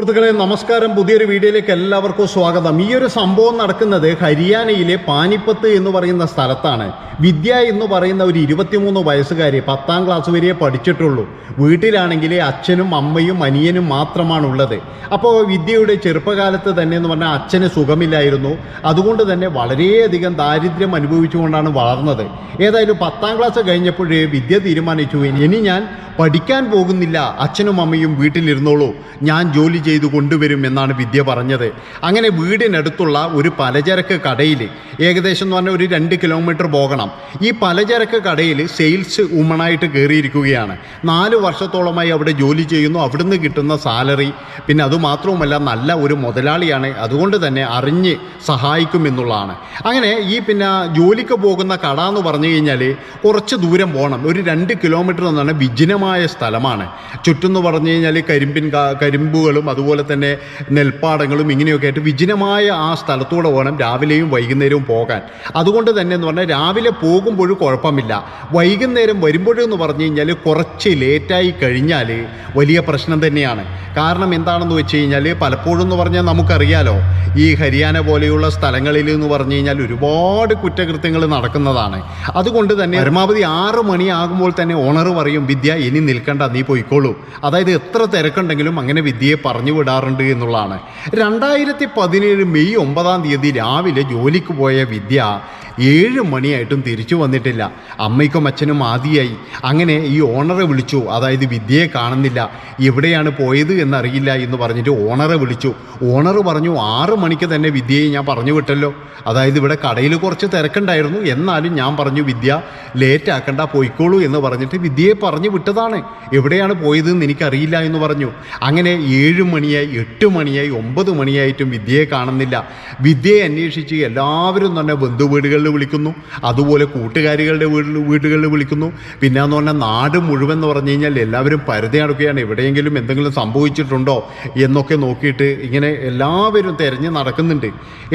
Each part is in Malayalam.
സുഹൃത്തുക്കളെ നമസ്കാരം. പുതിയൊരു വീഡിയോയിലേക്ക് എല്ലാവർക്കും സ്വാഗതം. ഈ ഒരു സംഭവം നടക്കുന്നത് ഹരിയാനയിലെ പാനിപ്പത്ത് എന്ന് പറയുന്ന സ്ഥലത്താണ്. വിദ്യ എന്ന് പറയുന്ന ഒരു ഇരുപത്തിമൂന്ന് വയസ്സുകാരി പത്താം ക്ലാസ് വരെ പഠിച്ചിട്ടുള്ളൂ. വീട്ടിലാണെങ്കിൽ അച്ഛനും അമ്മയും അനിയനും മാത്രമാണുള്ളത്. അപ്പോൾ വിദ്യയുടെ ചെറുപ്പകാലത്ത് തന്നെ എന്ന് പറഞ്ഞാൽ അച്ഛന് സുഖമില്ലായിരുന്നു. അതുകൊണ്ട് തന്നെ വളരെയധികം ദാരിദ്ര്യം അനുഭവിച്ചുകൊണ്ടാണ് വളർന്നത്. ഏതായാലും പത്താം ക്ലാസ് കഴിഞ്ഞപ്പോഴേ വിദ്യ തീരുമാനിച്ചു. ഇനി ഞാൻ പഠിക്കാൻ പോകുന്നില്ല. അച്ഛനും അമ്മയും വീട്ടിലിരുന്നോളൂ. ഞാൻ ജോലി ചെയ്തു കൊണ്ടുവരും എന്നാണ് വിദ്യ പറഞ്ഞത്. അങ്ങനെ വീടിനടുത്തുള്ള ഒരു പലചരക്ക് കടയിൽ ഏകദേശം എന്ന് പറഞ്ഞാൽ ഒരു രണ്ട് കിലോമീറ്റർ പോകണം. ഈ പലചരക്ക് കടയിൽ സെയിൽസ് ഉമണായിട്ട് കയറിയിരിക്കുകയാണ് നാല് വർഷത്തോളമായി അവിടെ ജോലി ചെയ്യുന്നു. അവിടുന്ന് കിട്ടുന്ന സാലറി പിന്നെ അതുമാത്രവുമല്ല നല്ല ഒരു മുതലാളിയാണ്. അതുകൊണ്ട് തന്നെ അറിഞ്ഞ് സഹായിക്കുമെന്നുള്ളതാണ് അങ്ങനെ ഈ പിന്നെ ജോലിക്ക് പോകുന്ന കട എന്ന് പറഞ്ഞു കഴിഞ്ഞാൽ കുറച്ച് ദൂരം പോകണം ഒരു രണ്ട് കിലോമീറ്റർ എന്നാണ് വിജനമായ സ്ഥലമാണ്. ചുറ്റും എന്ന് പറഞ്ഞു കഴിഞ്ഞാൽ കരിമ്പിൻ കരിമ്പുകളും കരിമ്പുകളും അതുപോലെ തന്നെ നെൽപ്പാടങ്ങളും ഇങ്ങനെയൊക്കെ ആയിട്ട് വിജനമായ ആ സ്ഥലത്തൂടെ വേണം രാവിലെയും വൈകുന്നേരവും പോകാൻ. അതുകൊണ്ട് തന്നെ എന്ന് പറഞ്ഞാൽ രാവിലെ പോകുമ്പോഴും കുഴപ്പമില്ല. വൈകുന്നേരം വരുമ്പോഴും എന്ന് പറഞ്ഞു കഴിഞ്ഞാൽ കുറച്ച് ലേറ്റായി കഴിഞ്ഞാൽ വലിയ പ്രശ്നം തന്നെയാണ്. കാരണം എന്താണെന്ന് വെച്ച് കഴിഞ്ഞാൽ പലപ്പോഴും എന്ന് പറഞ്ഞാൽ നമുക്കറിയാലോ ഈ ഹരിയാന പോലെയുള്ള സ്ഥലങ്ങളിൽ എന്ന് പറഞ്ഞു കഴിഞ്ഞാൽ ഒരുപാട് കുറ്റകൃത്യങ്ങൾ നടക്കുന്നതാണ്. അതുകൊണ്ട് തന്നെ പരമാവധി ആറ് മണിയാകുമ്പോൾ തന്നെ ഓണർ പറയും വിദ്യ ഇനി നിൽക്കണ്ട നീ പോയിക്കോളൂ. അതായത് എത്ര തിരക്കുണ്ടെങ്കിലും അങ്ങനെ വിദ്യയെ പറഞ്ഞു വിടാറുണ്ട് എന്നുള്ളതാണ്. രണ്ടായിരത്തി പതിനേഴ് മെയ് ഒമ്പതാം തീയതി രാവിലെ ജോലിക്ക് പോയ വിദ്യ ഏഴ് മണിയായിട്ടും തിരിച്ചു വന്നിട്ടില്ല. അമ്മയ്ക്കും അച്ഛനും ആദിയായി. അങ്ങനെ ഈ ഓണറെ വിളിച്ചു. അതായത് വിദ്യയെ കാണുന്നില്ല. എവിടെയാണ് പോയത് എന്നറിയില്ല എന്ന് പറഞ്ഞിട്ട് ഓണറെ വിളിച്ചു. ഓണർ പറഞ്ഞു ആറ് മണിക്ക് തന്നെ വിദ്യയെ ഞാൻ പറഞ്ഞു വിട്ടല്ലോ. അതായത് ഇവിടെ കടയിൽ കുറച്ച് തിരക്കുണ്ടായിരുന്നു. എന്നാലും ഞാൻ പറഞ്ഞു വിദ്യ ലേറ്റ് ആക്കണ്ട പോയിക്കോളൂ എന്ന് പറഞ്ഞിട്ട് വിദ്യയെ പറഞ്ഞു വിട്ടതാണ്. എവിടെയാണ് പോയതെന്ന് എനിക്കറിയില്ല എന്ന് പറഞ്ഞു. അങ്ങനെ ഏഴ് മണിയായി എട്ട് മണിയായി ഒമ്പത് മണിയായിട്ടും വിദ്യയെ കാണുന്നില്ല. വിദ്യയെ അന്വേഷിച്ച് എല്ലാവരും തന്നെ ബന്ധുവീടുകളിൽ വിളിക്കുന്നു അതുപോലെ കൂട്ടുകാരികളുടെ വീട്ടിൽ വീടുകളിൽ വിളിക്കുന്നു. പിന്നെ എന്ന് പറഞ്ഞാൽ നാട് മുഴുവൻ എന്ന് പറഞ്ഞു കഴിഞ്ഞാൽ എല്ലാവരും പരിധി നടക്കുകയാണ്. എവിടെയെങ്കിലും എന്തെങ്കിലും സംഭവിച്ചിട്ടുണ്ടോ എന്നൊക്കെ നോക്കിയിട്ട് ഇങ്ങനെ എല്ലാവരും തിരഞ്ഞ് നടക്കുന്നുണ്ട്.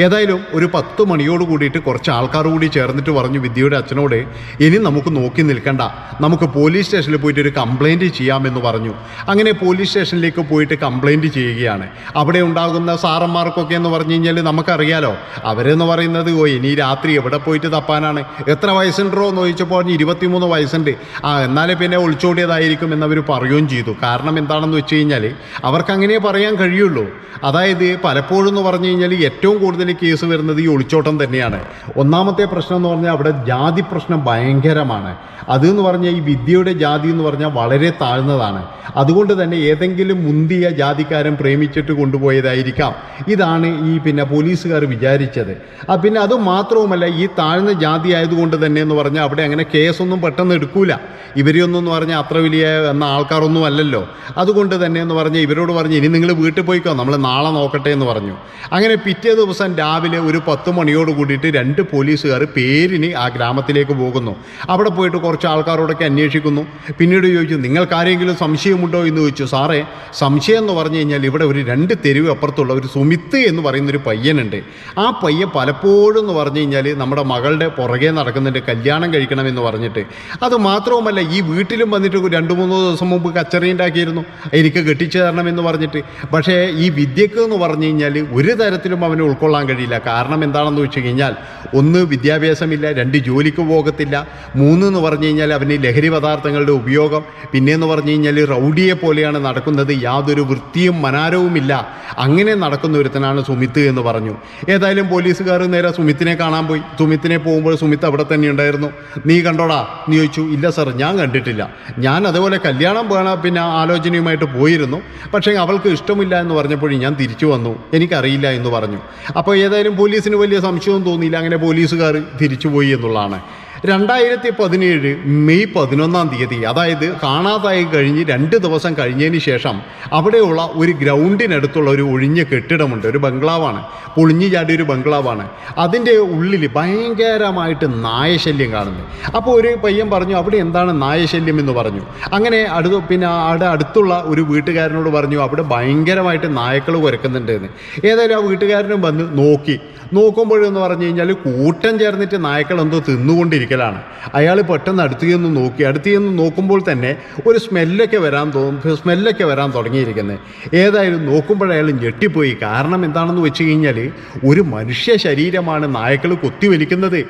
ഏതായാലും ഒരു പത്ത് മണിയോട് കൂടിയിട്ട് കുറച്ച് ആൾക്കാർ കൂടി ചേർന്നിട്ട് പറഞ്ഞു വിദ്യയുടെ അച്ഛനോട് ഇനി നമുക്ക് നോക്കി നിൽക്കണ്ട. നമുക്ക് പോലീസ് സ്റ്റേഷനിൽ പോയിട്ട് ഒരു കംപ്ലൈന്റ് ചെയ്യാമെന്ന് പറഞ്ഞു. അങ്ങനെ പോലീസ് സ്റ്റേഷനിലേക്ക് പോയിട്ട് കംപ്ലൈന്റ് ചെയ്യുകയാണ്. അവിടെ ഉണ്ടാകുന്ന സാറന്മാർക്കൊക്കെ എന്ന് പറഞ്ഞു കഴിഞ്ഞാൽ നമുക്കറിയാലോ അവരെന്ന് പറയുന്നത് ഓ ഇനി രാത്രി എവിടെ പോയിട്ട് തപ്പാനാണ്. എത്ര വയസ്സുണ്ടോ എന്ന് ചോദിച്ചപ്പോൾ പറഞ്ഞു ഇരുപത്തിമൂന്ന് വയസ്സുണ്ട്. ആ എന്നാലേ പിന്നെ ഒളിച്ചോടിയതായിരിക്കും എന്നവർ പറയുകയും ചെയ്തു. കാരണം എന്താണെന്ന് വെച്ച് കഴിഞ്ഞാൽ അവർക്ക് അങ്ങനെ പറയാൻ കഴിയുള്ളൂ. അതായത് പലപ്പോഴും എന്ന് പറഞ്ഞു കഴിഞ്ഞാൽ ഏറ്റവും കൂടുതൽ കേസ് വരുന്നത് ഈ ഒളിച്ചോട്ടം തന്നെയാണ്. ഒന്നാമത്തെ പ്രശ്നം എന്ന് പറഞ്ഞാൽ അവിടെ ജാതി പ്രശ്നം ഭയങ്കരമാണ്. അതെന്ന് പറഞ്ഞാൽ ഈ വിദ്യയുടെ ജാതി എന്ന് പറഞ്ഞാൽ വളരെ താഴ്ന്നതാണ്. അതുകൊണ്ട് തന്നെ ഏതെങ്കിലും മുന്തിയ ജാതിക്കാരൻ പ്രേമിച്ചിട്ട് കൊണ്ടുപോയതായിരിക്കാം. ഇതാണ് ഈ പിന്നെ പോലീസുകാർ വിചാരിച്ചത്. ആ പിന്നെ അത് മാത്രവുമല്ല ഈ താഴ്ന്ന ജാതി ആയതുകൊണ്ട് തന്നെ എന്ന് പറഞ്ഞാൽ അവിടെ അങ്ങനെ കേസൊന്നും പെട്ടെന്ന് എടുക്കൂല. ഇവരെയൊന്നും പറഞ്ഞാൽ അത്ര വലിയ എന്ന ആൾക്കാരൊന്നും അല്ലല്ലോ. അതുകൊണ്ട് തന്നെ എന്ന് പറഞ്ഞാൽ ഇവരോട് പറഞ്ഞ് ഇനി നിങ്ങൾ വീട്ടിൽ പോയിക്കോ നമ്മൾ നാളെ നോക്കട്ടെ എന്ന് പറഞ്ഞു. അങ്ങനെ പിറ്റേ ദിവസം രാവിലെ ഒരു പത്ത് മണിയോട് കൂടിയിട്ട് രണ്ട് പോലീസുകാർ പേരിന് ആ ഗ്രാമത്തിലേക്ക് പോകുന്നു. അവിടെ പോയിട്ട് കുറച്ച് ആൾക്കാരോടൊക്കെ അന്വേഷിക്കുന്നു. പിന്നീട് ചോദിച്ചു നിങ്ങൾക്ക് ആരെങ്കിലും സംശയമുണ്ടോ? എന്ന് ചോദിച്ചു. സാറേ സംശയം എന്ന് പറഞ്ഞു കഴിഞ്ഞാൽ ഇവിടെ ഒരു രണ്ട് തെരുവ് അപ്പുറത്തുള്ള ഒരു സുമിത്ത് എന്ന് പറയുന്നൊരു പയ്യനുണ്ട്. ആ പയ്യൻ പലപ്പോഴും എന്ന് പറഞ്ഞു കഴിഞ്ഞാൽ നമ്മുടെ മകളുടെ പുറകെ നടക്കുന്നുണ്ട് കല്യാണം കഴിക്കണമെന്ന് പറഞ്ഞിട്ട്. അത് മാത്രവുമല്ല ഈ വീട്ടിലും വന്നിട്ട് രണ്ട് മൂന്ന് ദിവസം മുമ്പ് കച്ചറി ഉണ്ടാക്കിയിരുന്നു. എനിക്ക് കെട്ടിച്ചു തരണമെന്ന് പറഞ്ഞിട്ട്. പക്ഷേ ഈ വിദ്യക്ക് എന്ന് പറഞ്ഞു കഴിഞ്ഞാൽ ഒരു തരത്തിലും അവന് ഉൾക്കൊള്ളാൻ കഴിയില്ല. കാരണം എന്താണെന്ന് വെച്ച് കഴിഞ്ഞാൽ ഒന്ന് വിദ്യാഭ്യാസമില്ല രണ്ട് ജോലിക്ക് പോകത്തില്ല. മൂന്ന് എന്ന് പറഞ്ഞു കഴിഞ്ഞാൽ അവന് ലഹരി പദാർത്ഥങ്ങളുടെ ഉപയോഗം. പിന്നെയെന്ന് പറഞ്ഞു കഴിഞ്ഞാൽ റൗഡിയെ പോലെയാണ് നടക്കുന്നത്. യാതൊരു വൃത്തിയും മനാരവുമില്ല അങ്ങനെ നടക്കുന്ന ഒരുത്തനാണ് സുമിത്ത് എന്ന് പറഞ്ഞു. ഏതായാലും പോലീസുകാർ നേരെ സുമിത്തിനെ കാണാൻ പോയി. സുമിത്തിനെ പോകുമ്പോൾ സുമിത്ത് അവിടെ തന്നെ ഉണ്ടായിരുന്നു. നീ കണ്ടോടാ? നീ ചോദിച്ചു ഇല്ല സാർ ഞാൻ കണ്ടിട്ടില്ല. ഞാൻ അതുപോലെ കല്യാണം വേണ പിന്നെ ആലോചനയുമായിട്ട് പോയിരുന്നു. പക്ഷേ അവൾക്ക് ഇഷ്ടമില്ല എന്ന് പറഞ്ഞപ്പോഴും ഞാൻ തിരിച്ചു വന്നു. എനിക്കറിയില്ല എന്ന് പറഞ്ഞു. അപ്പോൾ ഏതായാലും പോലീസിന് വലിയ സംശയവും തോന്നിയില്ല. അങ്ങനെ പോലീസുകാർ തിരിച്ചുപോയി എന്നുള്ളതാണ്. രണ്ടായിരത്തി പതിനേഴ് മെയ് പതിനൊന്നാം തീയതി അതായത് കാണാതായി കഴിഞ്ഞ് രണ്ട് ദിവസം കഴിഞ്ഞതിന് ശേഷം അവിടെയുള്ള ഒരു ഗ്രൗണ്ടിനടുത്തുള്ള ഒരു ഒഴിഞ്ഞ കെട്ടിടമുണ്ട്. ഒരു ബംഗ്ലാവാണ്. പൊളിഞ്ഞു ചാടിയ ഒരു ബംഗ്ലാവാണ്. അതിന്റെ ഉള്ളിൽ ഭയങ്കരമായിട്ട് നായശല്യം കാണുന്നു. അപ്പോൾ ഒരു പയ്യൻ പറഞ്ഞു അവിടെ എന്താണ് നായശല്യം? എന്ന് പറഞ്ഞു. അങ്ങനെ അടുത്ത് പിന്നെ അവിടെ അടുത്തുള്ള ഒരു വീട്ടുകാരനോട് പറഞ്ഞു അവിടെ ഭയങ്കരമായിട്ട് നായക്കൾ കുരക്കുന്നുണ്ട് എന്ന് ഏതായാലും ആ വീട്ടുകാരനും വന്ന് നോക്കി. നോക്കുമ്പോഴെന്ന് പറഞ്ഞു കഴിഞ്ഞാൽ കൂട്ടം ചേർന്നിട്ട് നായക്കൾ എന്തോ തിന്നുകൊണ്ടിരിക്കണം കുത്തിവലിക്കലാണ് അയാൾ പെട്ടെന്ന് അടുത്ത് ചെന്ന് നോക്കി അടുത്ത് ചെന്ന് നോക്കുമ്പോൾ തന്നെ ഒരു സ്മെല്ലൊക്കെ വരാൻ തോന്നും സ്മെല്ലൊക്കെ വരാൻ തുടങ്ങിയിരിക്കുന്നത് ഏതായാലും നോക്കുമ്പോൾ അയാൾ ഞെട്ടിപ്പോയി. കാരണം എന്താണെന്ന് വെച്ച് കഴിഞ്ഞാൽ ഒരു മനുഷ്യ ശരീരമാണ് നായക്കൾ കുത്തിവലിക്കുന്നത്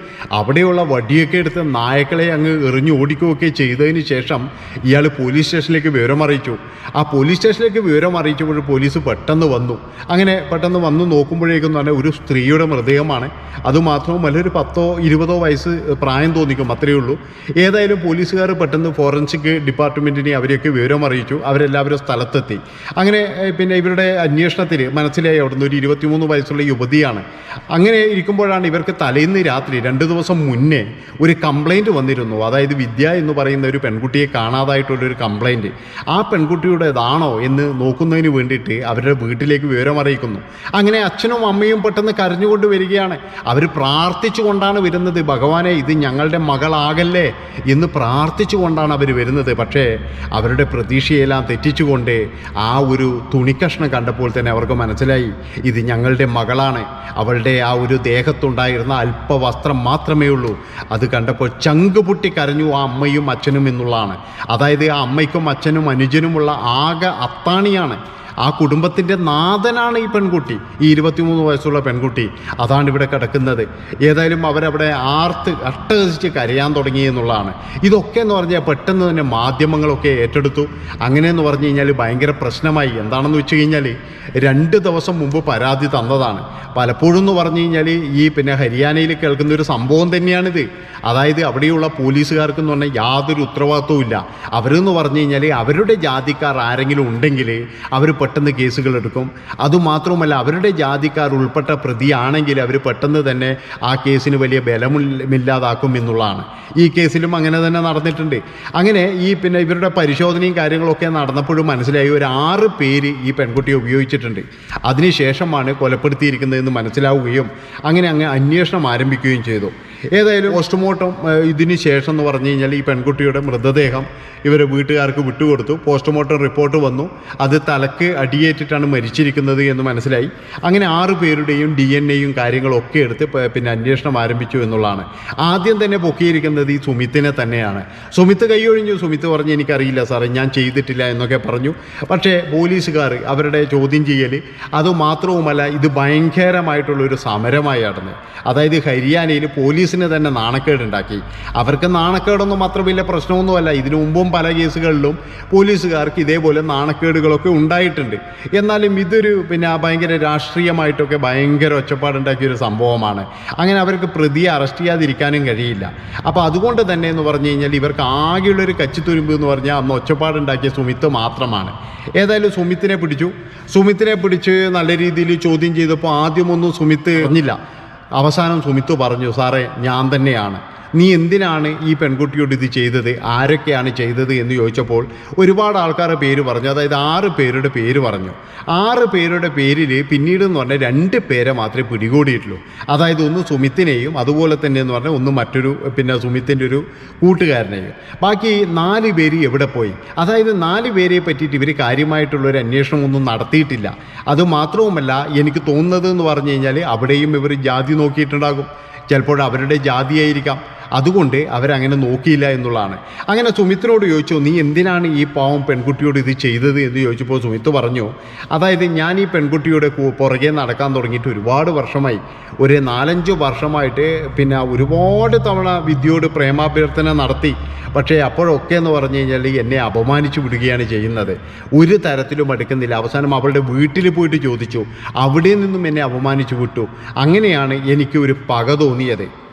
അവിടെയുള്ള വടിയൊക്കെ എടുത്ത് നായക്കളെ അങ്ങ് എറിഞ്ഞു ഓടിക്കുകയൊക്കെ ചെയ്തതിന് ശേഷം ഇയാൾ പോലീസ് സ്റ്റേഷനിലേക്ക് വിവരം അറിയിച്ചു. ആ പോലീസ് സ്റ്റേഷനിലേക്ക് വിവരം അറിയിച്ചപ്പോൾ പോലീസ് പെട്ടെന്ന് വന്നു. അങ്ങനെ പെട്ടെന്ന് വന്ന് നോക്കുമ്പോഴേക്കും തന്നെ ഒരു സ്ത്രീയുടെ മൃതദേഹമാണ്. അതുമാത്രവുമല്ല ഒരു പത്തോ ഇരുപതോ വയസ്സ് പ്രായം തോന്നിക്കും അത്രയേ ഉള്ളൂ. ഏതായാലും പോലീസുകാർ പെട്ടെന്ന് ഫോറൻസിക് ഡിപ്പാർട്ട്മെന്റിനെ അവരെയൊക്കെ വിവരം അറിയിച്ചു. അവരെല്ലാവരും സ്ഥലത്തെത്തി. അങ്ങനെ പിന്നെ ഇവരുടെ അന്വേഷണത്തിൽ മനസ്സിലായി അവിടുന്ന് ഒരു ഇരുപത്തിമൂന്ന് വയസ്സുള്ള യുവതിയാണ്. അങ്ങനെ ഇരിക്കുമ്പോഴാണ് ഇവർക്ക് തലേന്ന് രാത്രി രണ്ട് ദിവസം മുന്നേ ഒരു കംപ്ലൈന്റ് വന്നിരുന്നു. അതായത് വിദ്യ എന്ന് പറയുന്ന ഒരു പെൺകുട്ടിയെ കാണാതായിട്ടുള്ളൊരു കംപ്ലൈന്റ് ആ പെൺകുട്ടിയുടേതാണോ എന്ന് നോക്കുന്നതിന് വേണ്ടിയിട്ട് അവരുടെ വീട്ടിലേക്ക് വിവരം അറിയിക്കുന്നു. അങ്ങനെ അച്ഛനും അമ്മയും പെട്ടെന്ന് കരഞ്ഞുകൊണ്ട് വരികയാണ്. അവർ പ്രാർത്ഥിച്ചുകൊണ്ടാണ് വരുന്നത്. ഭഗവാനെ ഇത് ഞങ്ങളുടെ മകളാകല്ലേ എന്ന് പ്രാർത്ഥിച്ചുകൊണ്ടാണ് അവർ വരുന്നത്. പക്ഷേ അവരുടെ പ്രതീക്ഷയെല്ലാം തെറ്റിച്ചുകൊണ്ട് ആ ഒരു തുണിക്കഷ്ണം കണ്ടപ്പോൾ തന്നെ അവർക്ക് മനസ്സിലായി ഇത് ഞങ്ങളുടെ മകളാണ്. അവളുടെ ആ ഒരു ദേഹത്തുണ്ടായിരുന്ന അല്പവസ്ത്രം മാത്രമേ ഉള്ളൂ. അത് കണ്ടപ്പോൾ ചങ്ക് പൊട്ടി കരഞ്ഞു ആ അമ്മയും അച്ഛനും എന്നുള്ളതാണ്. അതായത് ആ അമ്മയ്ക്കും അച്ഛനും അനുജനുമുള്ള ആകെ അത്താണിയാണ്. ആ കുടുംബത്തിന്റെ നാഥനാണ് ഈ പെൺകുട്ടി. ഈ ഇരുപത്തിമൂന്ന് വയസ്സുള്ള പെൺകുട്ടി. അതാണ് ഇവിടെ കിടക്കുന്നത്. ഏതായാലും അവരവിടെ ആർത്ത് അട്ടഹസിച്ച് കരയാൻ തുടങ്ങി എന്നുള്ളതാണ്. ഇതൊക്കെ എന്ന് പറഞ്ഞാൽ പെട്ടെന്ന് തന്നെ മാധ്യമങ്ങളൊക്കെ ഏറ്റെടുത്തു. അങ്ങനെയെന്ന് പറഞ്ഞു കഴിഞ്ഞാൽ ഭയങ്കര പ്രശ്നമായി. എന്താണെന്ന് വെച്ച് കഴിഞ്ഞാൽ രണ്ട് ദിവസം മുമ്പ് പരാതി തന്നതാണ്. പലപ്പോഴും എന്ന് പറഞ്ഞു കഴിഞ്ഞാൽ ഈ പിന്നെ ഹരിയാനയിൽ കേൾക്കുന്ന ഒരു സംഭവം തന്നെയാണിത്. അതായത് അവിടെയുള്ള പോലീസുകാർക്ക് എന്ന് പറഞ്ഞാൽ യാതൊരു ഉത്തരവാദിത്വവും ഇല്ല. അവരെന്ന് പറഞ്ഞു കഴിഞ്ഞാൽ അവരുടെ ജാതിക്കാർ ആരെങ്കിലും ഉണ്ടെങ്കിൽ അവർ പെട്ടെന്ന് കേസുകൾ എടുക്കും. അതുമാത്രവുമല്ല അവരുടെ ജാതിക്കാർ ഉൾപ്പെട്ട പ്രതിയാണെങ്കിൽ അവർ പെട്ടെന്ന് തന്നെ ആ കേസിന് വലിയ ബലമില്ലാതാക്കും എന്നുള്ളതാണ്. ഈ കേസിലും അങ്ങനെ തന്നെ നടന്നിട്ടുണ്ട്. അങ്ങനെ ഈ പിന്നെ ഇവരുടെ പരിശോധനയും കാര്യങ്ങളൊക്കെ നടന്നപ്പോഴും മനസ്സിലായി. ഒരു ആറ് പേര് ഈ പെൺകുട്ടിയെ ഉപയോഗിച്ചിട്ടുണ്ട് അതിനുശേഷമാണ് കൊലപ്പെടുത്തിയിരിക്കുന്നതെന്ന് മനസ്സിലാവുകയും അങ്ങനെ അങ്ങ് അന്വേഷണം ആരംഭിക്കുകയും ചെയ്തു. ഏതായാലും പോസ്റ്റ്മോർട്ടം ഇതിന് ശേഷം എന്ന് പറഞ്ഞു കഴിഞ്ഞാൽ ഈ പെൺകുട്ടിയുടെ മൃതദേഹം ഇവരെ വീട്ടുകാർക്ക് വിട്ടുകൊടുത്തു. പോസ്റ്റ്മോർട്ടം റിപ്പോർട്ട് വന്നു. അത് തലക്ക് അടിയേറ്റിട്ടാണ് മരിച്ചിരിക്കുന്നത് എന്ന് മനസ്സിലായി. അങ്ങനെ ആറ് പേരുടെയും ഡി എൻ എയും കാര്യങ്ങളൊക്കെ എടുത്ത് പിന്നെ അന്വേഷണം ആരംഭിച്ചു എന്നുള്ളതാണ്. ആദ്യം തന്നെ പൊക്കിയിരിക്കുന്നത് ഈ സുമിത്തിനെ തന്നെയാണ്. സുമിത്ത് കൈയൊഴിഞ്ഞു. സുമിത്ത് പറഞ്ഞു എനിക്കറിയില്ല സാറേ ഞാൻ ചെയ്തിട്ടില്ല എന്നൊക്കെ പറഞ്ഞു. പക്ഷേ പോലീസുകാർ അവരുടെ ചോദ്യം ചെയ്യൽ അതുമാത്രവുമല്ല ഇത് ഭയങ്കരമായിട്ടുള്ളൊരു സമരമായി നടന്നത് അതായത് ഹരിയാനയിൽ പോലീസിന് തന്നെ നാണക്കേടുണ്ടാക്കി അവർക്ക് നാണക്കേടൊന്നും അത്ര വലിയ പ്രശ്നമൊന്നുമല്ല. ഇതിനു മുമ്പും പല കേസുകളിലും പോലീസുകാർക്ക് ഇതേപോലെ നാണക്കേടുകളൊക്കെ ഉണ്ടായിട്ടുണ്ട്. എന്നാലും ഇതൊരു പിന്നെ ഭയങ്കര രാഷ്ട്രീയമായിട്ടൊക്കെ ഭയങ്കര ഒച്ചപ്പാടുണ്ടാക്കിയ ഒരു സംഭവമാണ്. അങ്ങനെ അവർക്ക് പ്രതിയെ അറസ്റ്റ് ചെയ്യാതിരിക്കാനും കഴിയില്ല. അപ്പോൾ അതുകൊണ്ട് തന്നെ എന്ന് പറഞ്ഞു കഴിഞ്ഞാൽ ഇവർക്ക് ആകെയുള്ളൊരു കച്ചിത്തുരുമ്പ് എന്ന് പറഞ്ഞാൽ അന്ന് ഒച്ചപ്പാടുണ്ടാക്കിയ സുമിത്ത് മാത്രമാണ്. ഏതായാലും സുമിത്തിനെ പിടിച്ചു. സുമിത്തിനെ പിടിച്ച് നല്ല രീതിയിൽ ചോദ്യം ചെയ്തപ്പോൾ ആദ്യമൊന്നും സുമിത്ത് അറിഞ്ഞില്ല അവസാനം സുമിത്തു പറഞ്ഞു സാറേ ഞാൻ തന്നെയാണ്. നീ എന്തിനാണ് ഈ പെൺകുട്ടിയോട് ഇത് ചെയ്തത്? ആരൊക്കെയാണ് ചെയ്തത് എന്ന് ചോദിച്ചപ്പോൾ ഒരുപാട് ആൾക്കാരുടെ പേര് പറഞ്ഞു. അതായത് ആറ് പേരുടെ പേര് പറഞ്ഞു. ആറ് പേരുടെ പേരിൽ പിന്നീട് എന്ന് പറഞ്ഞാൽ രണ്ട് പേരെ മാത്രമേ പിടികൂടിയിട്ടുള്ളൂ. അതായത് ഒന്ന് സുമിത്തിനെയും അതുപോലെ തന്നെ എന്ന് പറഞ്ഞാൽ ഒന്ന് മറ്റൊരു പിന്നെ സുമിത്തിന്റെ ഒരു കൂട്ടുകാരനെയും. ബാക്കി നാല് പേര് എവിടെ പോയി? അതായത് നാല് പേരെ പറ്റിയിട്ട് ഇവർ കാര്യമായിട്ടുള്ള ഒരു അന്വേഷണം ഒന്നും നടത്തിയിട്ടില്ല. അത് മാത്രവുമല്ല എനിക്ക് തോന്നുന്നത് എന്ന് പറഞ്ഞു കഴിഞ്ഞാൽ അവിടെയും ഇവർ ജാതി നോക്കിയിട്ടുണ്ടാകും. ചിലപ്പോൾ അവരുടെ ജാതിയായിരിക്കാം. അതുകൊണ്ട് അവരങ്ങനെ നോക്കിയില്ല എന്നുള്ളതാണ്. അങ്ങനെ സുമിത്തിനോട് ചോദിച്ചു നീ എന്തിനാണ് ഈ പാവം പെൺകുട്ടിയോട് ഇത് ചെയ്തത്? എന്ന് ചോദിച്ചപ്പോൾ സുമിത്ത് പറഞ്ഞു അതായത് ഞാൻ ഈ പെൺകുട്ടിയുടെ പുറകെ നടക്കാൻ തുടങ്ങിയിട്ട് ഒരുപാട് വർഷമായി. ഒരു നാലഞ്ച് വർഷമായിട്ട് പിന്നെ ഒരുപാട് തവണ വിദ്യയോട് പ്രേമാഭ്യർത്ഥന നടത്തി. പക്ഷേ അപ്പോഴൊക്കെ എന്ന് പറഞ്ഞു കഴിഞ്ഞാൽ എന്നെ അപമാനിച്ചു വിടുകയാണ് ചെയ്യുന്നത്. ഒരു തരത്തിലും അടുക്കുന്നില്ല അവസാനം അവളുടെ വീട്ടിൽ പോയിട്ട് ചോദിച്ചു. അവിടെ നിന്നും എന്നെ അപമാനിച്ചു വിട്ടു. അങ്ങനെയാണ് എനിക്ക് ഒരു പക തോന്നിയത്.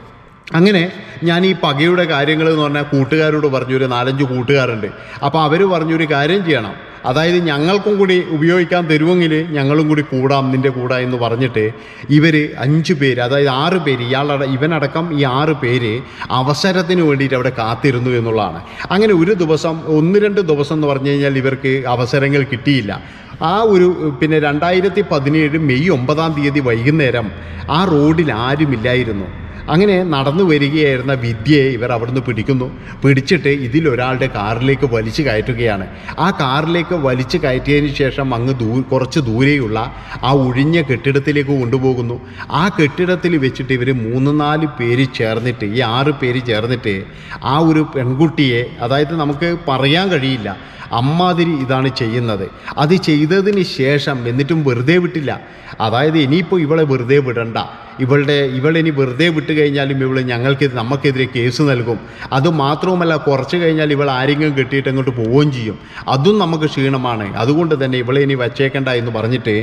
അങ്ങനെ ഞാൻ ഈ പകയുടെ കാര്യങ്ങൾ എന്ന് പറഞ്ഞാൽ കൂട്ടുകാരോട് പറഞ്ഞു ഒരു നാലഞ്ച് കൂട്ടുകാരുണ്ട്. അപ്പോൾ അവർ പറഞ്ഞൊരു കാര്യം ചെയ്യണം. അതായത് ഞങ്ങൾക്കും കൂടി ഉപയോഗിക്കാൻ തരുമെങ്കിൽ ഞങ്ങളും കൂടി കൂടാം നിന്റെ കൂടാ എന്ന് പറഞ്ഞിട്ട് ഇവർ അഞ്ച് പേര് അതായത് ആറ് പേര് ഇയാളട ഇവനടക്കം ഈ ആറ് പേര് അവസരത്തിന് വേണ്ടിയിട്ട് അവിടെ കാത്തിരുന്നു എന്നുള്ളതാണ്. അങ്ങനെ ഒരു ദിവസം ഒന്ന് രണ്ട് ദിവസം എന്ന് പറഞ്ഞു കഴിഞ്ഞാൽ ഇവർക്ക് അവസരങ്ങൾ കിട്ടിയില്ല. ആ ഒരു പിന്നെ രണ്ടായിരത്തി പതിനേഴ് മെയ് ഒമ്പതാം തീയതി വൈകുന്നേരം ആ റോഡിൽ ആരുമില്ലായിരുന്നു. അങ്ങനെ നടന്നു വരികയായിരുന്ന വിദ്യയെ ഇവർ അവിടുന്ന് പിടിക്കുന്നു. പിടിച്ചിട്ട് ഇതിലൊരാളുടെ കാറിലേക്ക് വലിച്ചു കയറ്റുകയാണ്. ആ കാറിലേക്ക് വലിച്ചു കയറ്റിയതിന് ശേഷം അങ്ങ് ദൂ കുറച്ച് ദൂരെയുള്ള ആ ഒഴിഞ്ഞ കെട്ടിടത്തിലേക്ക് കൊണ്ടുപോകുന്നു. ആ കെട്ടിടത്തിൽ വെച്ചിട്ട് ഇവർ മൂന്ന് നാല് പേര് ചേർന്നിട്ട് ഈ ആറ് പേര് ചേർന്നിട്ട് ആ ഒരു പെൺകുട്ടിയെ അതായത് നമുക്ക് പറയാൻ കഴിയില്ല അമ്മാതിരി ഇതാണ് ചെയ്യുന്നത്. അത് ചെയ്തതിന് ശേഷം എന്നിട്ടും വെറുതെ വിട്ടില്ല. അതായത് ഇനിയിപ്പോൾ ഇവളെ വെറുതെ വിടണ്ട. ഇവളുടെ ഇവളിനി വെറുതെ വിട്ട് കഴിഞ്ഞാലും ഇവൾ ഞങ്ങൾക്ക് നമുക്കെതിരെ കേസ് നൽകും. അത് മാത്രവുമല്ല കുറച്ച് കഴിഞ്ഞാൽ ഇവൾ ആരെങ്കിലും കിട്ടിയിട്ട് അങ്ങോട്ട് പോവുകയും ചെയ്യും. അതും നമുക്ക് ക്ഷീണമാണ്. അതുകൊണ്ട് തന്നെ ഇവളെ ഇനി വച്ചേക്കണ്ട എന്ന് പറഞ്ഞിട്ട്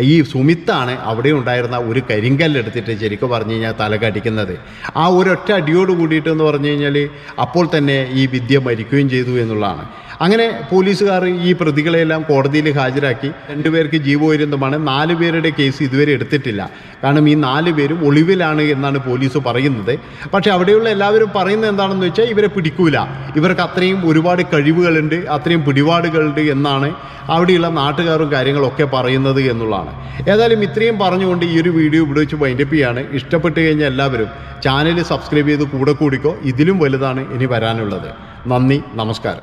ഈ സുമിത്താണ് അവിടെ ഉണ്ടായിരുന്ന ഒരു കരിങ്കല്ലെടുത്തിട്ട് ശരിക്കും പറഞ്ഞു കഴിഞ്ഞാൽ തലകടിക്കുന്നത് ആ ഒരൊറ്റ അടിയോട് കൂടിയിട്ട് എന്ന് പറഞ്ഞു കഴിഞ്ഞാൽ അപ്പോൾ തന്നെ ഈ വിദ്യ മരിക്കുകയും ചെയ്തു എന്നുള്ളതാണ്. അങ്ങനെ പോലീസുകാർ ഈ പ്രതികളെല്ലാം കോടതിയിൽ ഹാജരാക്കി രണ്ടുപേർക്ക് ജീവപര്യന്തമാണ്. നാല് പേരുടെ കേസ് ഇതുവരെ എടുത്തിട്ടില്ല. കാരണം ഈ നാല് പേരും ഒളിവിലാണ് എന്നാണ് പോലീസ് പറയുന്നത്. പക്ഷേ അവിടെയുള്ള എല്ലാവരും പറയുന്നത് എന്താണെന്ന് വെച്ചാൽ ഇവരെ പിടിക്കൂല. ഇവർക്ക് അത്രയും ഒരുപാട് കഴിവുകളുണ്ട് അത്രയും പിടിപാടുകളുണ്ട് എന്നാണ് അവിടെയുള്ള നാട്ടുകാരും കാര്യങ്ങളൊക്കെ പറയുന്നത് എന്നുള്ളതാണ്. ഏതായാലും ഇത്രയും പറഞ്ഞുകൊണ്ട് ഈ ഒരു വീഡിയോ ഇവിടെ വെച്ച് വൈൻഡപ്പ് ചെയ്യാണ്. ഇഷ്ടപ്പെട്ട് കഴിഞ്ഞാൽ എല്ലാവരും ചാനൽ സബ്സ്ക്രൈബ് ചെയ്ത് കൂടെ കൂടിക്കോ. ഇതിലും വലുതാണ് ഇനി വരാനുള്ളത്. നന്ദി നമസ്കാരം.